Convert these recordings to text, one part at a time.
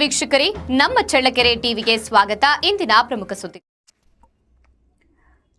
ವೀಕ್ಷಕರೇ, ನಮ್ಮ ಚಳ್ಳಕೆರೆ ಟಿವಿಗೆ ಸ್ವಾಗತ. ಇಂದಿನ ಪ್ರಮುಖ ಸುದ್ದಿ.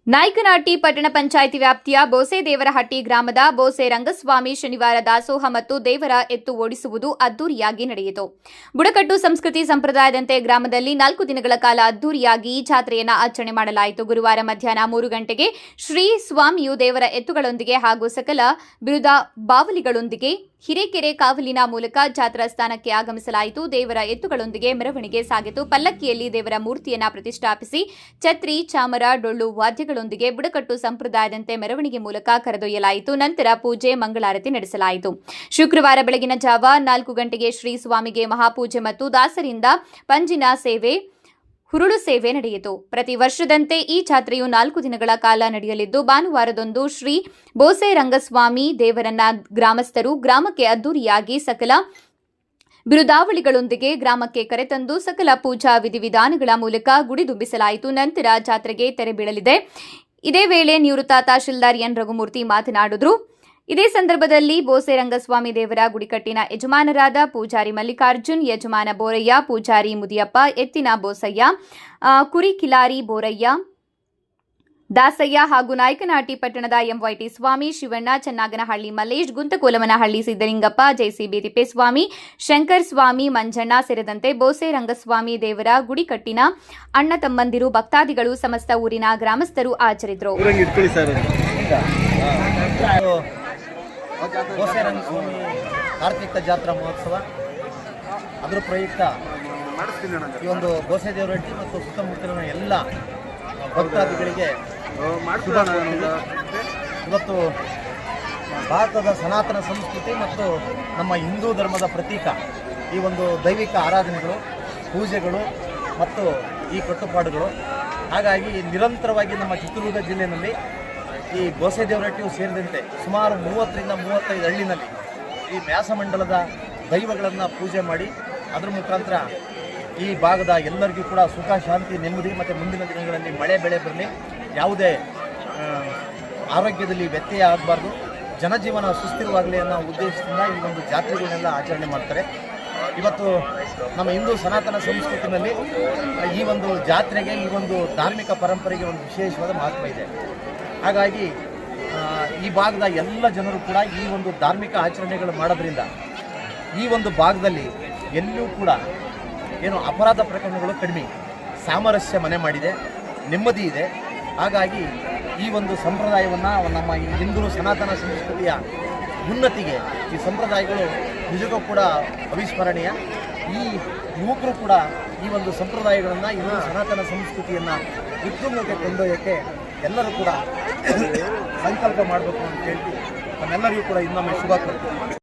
ನಾಯಕನಹಟ್ಟಿ ಪಟ್ಟಣ ಪಂಚಾಯಿತಿ ವ್ಯಾಪ್ತಿಯ ಬೋಸೆ ದೇವರಹಟ್ಟಿ ಗ್ರಾಮದ ಬೋಸೆ ರಂಗಸ್ವಾಮಿ ಶನಿವಾರ ದಾಸೋಹ ಮತ್ತು ದೇವರ ಎತ್ತು ಓಡಿಸುವುದು ಅದ್ದೂರಿಯಾಗಿ ನಡೆಯಿತು. ಬುಡಕಟ್ಟು ಸಂಸ್ಕೃತಿ ಸಂಪ್ರದಾಯದಂತೆ ಗ್ರಾಮದಲ್ಲಿ ನಾಲ್ಕು ದಿನಗಳ ಕಾಲ ಅದ್ದೂರಿಯಾಗಿ ಈ ಜಾತ್ರೆಯನ್ನು ಆಚರಣೆ ಮಾಡಲಾಯಿತು. ಗುರುವಾರ ಮಧ್ಯಾಹ್ನ ಮೂರು ಗಂಟೆಗೆ ಶ್ರೀ ಸ್ವಾಮಿಯು ದೇವರ ಎತ್ತುಗಳೊಂದಿಗೆ ಹಾಗೂ ಸಕಲ ಬಿರುದ ಬಾವಲಿಗಳೊಂದಿಗೆ ಹಿರೇಕೆರೆ ಕಾವಲಿನ ಮೂಲಕ ಜಾತ್ರಾ ಸ್ಥಾನಕ್ಕೆ ಆಗಮಿಸಲಾಯಿತು. ದೇವರ ಎತ್ತುಗಳೊಂದಿಗೆ ಮೆರವಣಿಗೆ ಸಾಗಿತು. ಪಲ್ಲಕ್ಕಿಯಲ್ಲಿ ದೇವರ ಮೂರ್ತಿಯನ್ನು ಪ್ರತಿಷ್ಠಾಪಿಸಿ ಛತ್ರಿ, ಚಾಮರ, ಡೊಳ್ಳು ವಾದ್ಯಗಳೊಂದಿಗೆ ಬುಡಕಟ್ಟು ಸಂಪ್ರದಾಯದಂತೆ ಮೆರವಣಿಗೆ ಮೂಲಕ ಕರೆದೊಯ್ಯಲಾಯಿತು. ನಂತರ ಪೂಜೆ, ಮಂಗಳಾರತಿ ನಡೆಸಲಾಯಿತು. ಶುಕ್ರವಾರ ಬೆಳಗಿನ ಜಾವ ನಾಲ್ಕು ಗಂಟೆಗೆ ಶ್ರೀ ಸ್ವಾಮಿಗೆ ಮಹಾಪೂಜೆ ಮತ್ತು ದಾಸರಿಂದ ಪಂಜಿನ ಸೇವೆ ಹುರುಳು ಸೇವೆ ನಡೆಯಿತು. ಪ್ರತಿ ವರ್ಷದಂತೆ ಈ ಜಾತ್ರೆಯು ನಾಲ್ಕು ದಿನಗಳ ಕಾಲ ನಡೆಯಲಿದ್ದು, ಭಾನುವಾರದೊಂದು ಶ್ರೀ ಬೋಸೆ ರಂಗಸ್ವಾಮಿ ದೇವರನ್ನ ಗ್ರಾಮಸ್ಥರು ಗ್ರಾಮಕ್ಕೆ ಅದ್ದೂರಿಯಾಗಿ ಸಕಲ ಬಿರುದಾವಳಿಗಳೊಂದಿಗೆ ಗ್ರಾಮಕ್ಕೆ ಕರೆತಂದು ಸಕಲ ಪೂಜಾ ವಿಧಿವಿಧಾನಗಳ ಮೂಲಕ ಗುಡಿ ತುಂಬಿಸಲಾಯಿತು. ನಂತರ ಜಾತ್ರೆಗೆ ತೆರೆ ಬೀಳಲಿದೆ. ಇದೇ ವೇಳೆ ನಿವೃತ್ತ ತಹಶೀಲ್ದಾರ್ ಎನ್ ರಘುಮೂರ್ತಿ ಮಾತನಾಡಿದ್ರು ಇದೇ ಸಂದರ್ಭದಲ್ಲಿ ಬೋಸೆ ರಂಗಸ್ವಾಮಿ ದೇವರ ಗುಡಿಕಟ್ಟಿನ ಯಜಮಾನರಾದ ಪೂಜಾರಿ ಮಲ್ಲಿಕಾರ್ಜುನ್, ಯಜಮಾನ ಬೋರಯ್ಯ, ಪೂಜಾರಿ ಮುದಿಯಪ್ಪ, ಎತ್ತಿನ ಬೋಸಯ್ಯ ಕುರಿ ಕಿಲಾರಿ ಬೋರಯ್ಯ, ದಾಸಯ್ಯ ಹಾಗೂ ನಾಯಕನಹಟ್ಟಿ ಪಟ್ಟಣದ ಎಂವೈಟಿ ಸ್ವಾಮಿ ಶಿವಣ್ಣ, ಚನ್ನಾಗನಹಳ್ಳಿ ಮಲ್ಲೇಶ್, ಗುಂತಕೋಲಮನಹಳ್ಳಿ ಸಿದ್ದಲಿಂಗಪ್ಪ, ಜೆಸಿಬಿ ತಿಪ್ಪೇಸ್ವಾಮಿ, ಶಂಕರ್ ಸ್ವಾಮಿ, ಮಂಜಣ್ಣ ಸೇರಿದಂತೆ ಬೋಸೆ ರಂಗಸ್ವಾಮಿ ದೇವರ ಗುಡಿಕಟ್ಟಿನ ಅಣ್ಣ ತಮ್ಮಂದಿರು, ಭಕ್ತಾದಿಗಳು ಸಮಸ್ತ ಊರಿನ ಗ್ರಾಮಸ್ಥರು ಹಾಜರಿದ್ದರು. ಸ್ವಾಮಿ ಕಾರ್ತಿಕ ಜಾತ್ರಾ ಮಹೋತ್ಸವ. ಅದರ ಪ್ರಯುಕ್ತ ಈ ಒಂದು ಗೋಸೆ ದೇವರಟ್ಟಿ ಮತ್ತು ಸುತ್ತಮುತ್ತಲಿನ ಎಲ್ಲ ಭಕ್ತಾದಿಗಳಿಗೆ ಇವತ್ತು ಭಾರತದ ಸನಾತನ ಸಂಸ್ಕೃತಿ ಮತ್ತು ನಮ್ಮ ಹಿಂದೂ ಧರ್ಮದ ಪ್ರತೀಕ ಈ ಒಂದು ದೈವಿಕ ಆರಾಧನೆಗಳು, ಪೂಜೆಗಳು ಮತ್ತು ಈ ಕಟ್ಟುಪಾಡುಗಳು. ಹಾಗಾಗಿ ನಿರಂತರವಾಗಿ ನಮ್ಮ ಚಿತ್ರದುರ್ಗ ಜಿಲ್ಲೆಯಲ್ಲಿ ಈ ಗೋಸೆ ದೇವರಟ್ಟಿಯು ಸೇರಿದಂತೆ ಸುಮಾರು ಮೂವತ್ತರಿಂದ ಮೂವತ್ತೈದು ಹಳ್ಳಿನಲ್ಲಿ ಈ ವ್ಯಾಸಮಂಡಲದ ದೈವಗಳನ್ನು ಪೂಜೆ ಮಾಡಿ, ಅದರ ಮುಖಾಂತರ ಈ ಭಾಗದ ಎಲ್ಲರಿಗೂ ಕೂಡ ಸುಖ, ಶಾಂತಿ, ನೆಮ್ಮದಿ ಮತ್ತು ಮುಂದಿನ ದಿನಗಳಲ್ಲಿ ಮಳೆ ಬೆಳೆ ಬರಲಿ. ಯಾವುದೇ ಆರೋಗ್ಯದಲ್ಲಿ ವ್ಯತ್ಯಯ ಆಗಬಾರ್ದು. ಜನಜೀವನ ಸುಸ್ಥಿರವಾಗಲಿ ಅನ್ನೋ ಉದ್ದೇಶದಿಂದ ಈ ಒಂದು ಜಾತ್ರೆಗಳನ್ನೆಲ್ಲ ಆಚರಣೆ ಮಾಡ್ತಾರೆ. ಇವತ್ತು ನಮ್ಮ ಹಿಂದೂ ಸನಾತನ ಸಂಸ್ಕೃತಿನಲ್ಲಿ ಈ ಒಂದು ಜಾತ್ರೆಗೆ, ಈ ಒಂದು ಧಾರ್ಮಿಕ ಪರಂಪರೆಗೆ ಒಂದು ವಿಶೇಷವಾದ ಮಹತ್ವ ಇದೆ. ಹಾಗಾಗಿ ಈ ಭಾಗದ ಎಲ್ಲ ಜನರು ಕೂಡ ಈ ಒಂದು ಧಾರ್ಮಿಕ ಆಚರಣೆಗಳು ಮಾಡೋದ್ರಿಂದ ಈ ಒಂದು ಭಾಗದಲ್ಲಿ ಎಲ್ಲೂ ಕೂಡ ಏನು ಅಪರಾಧ ಪ್ರಕರಣಗಳು ಕಡಿಮೆ, ಸಾಮರಸ್ಯ ಮನೆ ಮಾಡಿದೆ, ನೆಮ್ಮದಿ ಇದೆ. ಹಾಗಾಗಿ ಈ ಒಂದು ಸಂಪ್ರದಾಯವನ್ನು ನಮ್ಮ ಹಿಂದೂ ಸನಾತನ ಸಂಸ್ಕೃತಿಯ ಉನ್ನತಿಗೆ ಈ ಸಂಪ್ರದಾಯಗಳು ನಿಜಕ್ಕೂ ಕೂಡ ಅವಿಸ್ಮರಣೀಯ. ಈ ಯುವಕರು ಕೂಡ ಈ ಒಂದು ಸಂಪ್ರದಾಯಗಳನ್ನು ಇನ್ನು ಸನಾತನ ಸಂಸ್ಕೃತಿಯನ್ನು ಉತ್ತುಂಗಕ್ಕೆ ಕೊಂಡೊಯ್ಯೋಕ್ಕೆ ಎಲ್ಲರೂ ಕೂಡ ಸಂಕಲ್ಪ ಮಾಡಬೇಕು ಅಂತ ಹೇಳಿ ನಮ್ಮೆಲ್ಲರಿಗೂ ಕೂಡ ಇನ್ನೊಮ್ಮೆ ಶುಭ ಕೋರ್ತೀನಿ